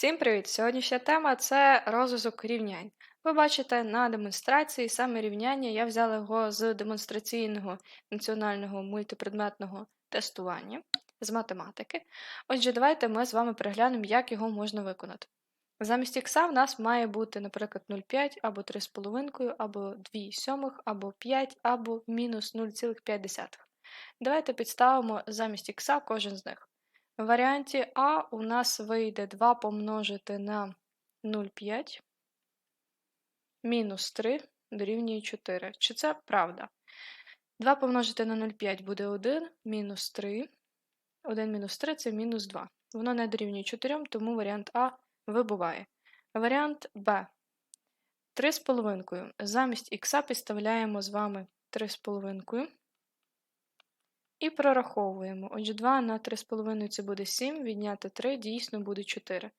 Всім привіт! Сьогоднішня тема це розв'язок рівнянь. Ви бачите на демонстрації саме рівняння. Я взяла його з демонстраційного національного мультипредметного тестування з математики. Отже, давайте ми з вами переглянемо, як його можна виконати. Замість х в нас має бути, наприклад, 0,5 або 3,5, або 2 сьомих, або 5, або мінус 0,5. Давайте підставимо замість х кожен з них. В варіанті А у нас вийде 2 помножити на 0,5 мінус 3 дорівнює 4. Чи це правда? 2 помножити на 0,5 буде 1, мінус 3. 1 мінус 3 це мінус 2. Воно не дорівнює 4, тому варіант А вибуває. Варіант Б. 3,5. Замість х підставляємо з вами 3,5. І прораховуємо. Отже, 2 на 3,5 це буде 7, відняти 3 дійсно буде 4.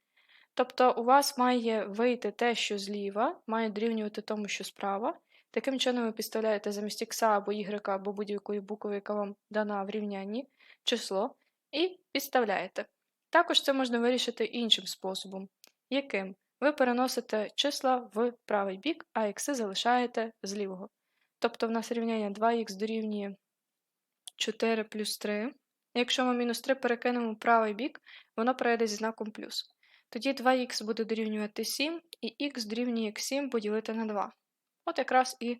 Тобто у вас має вийти те, що зліва, має дорівнювати тому, що справа. Таким чином, ви підставляєте замість х або y, або будь-якої букви, яка вам дана в рівнянні, число, і підставляєте. Також це можна вирішити іншим способом, яким ви переносите числа в правий бік, а х залишаєте з лівого. Тобто в нас рівняння 2х дорівнює 4 плюс 3. Якщо ми мінус 3 перекинемо в правий бік, воно перейде зі знаком плюс. Тоді 2х буде дорівнювати 7, і х дорівнює 7 поділити на 2. От якраз і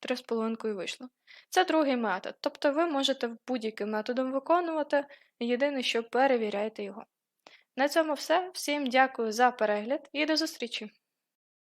3,5 вийшло. Це другий метод. Тобто ви можете будь-яким методом виконувати, єдине, що перевіряйте його. На цьому все. Всім дякую за перегляд і до зустрічі!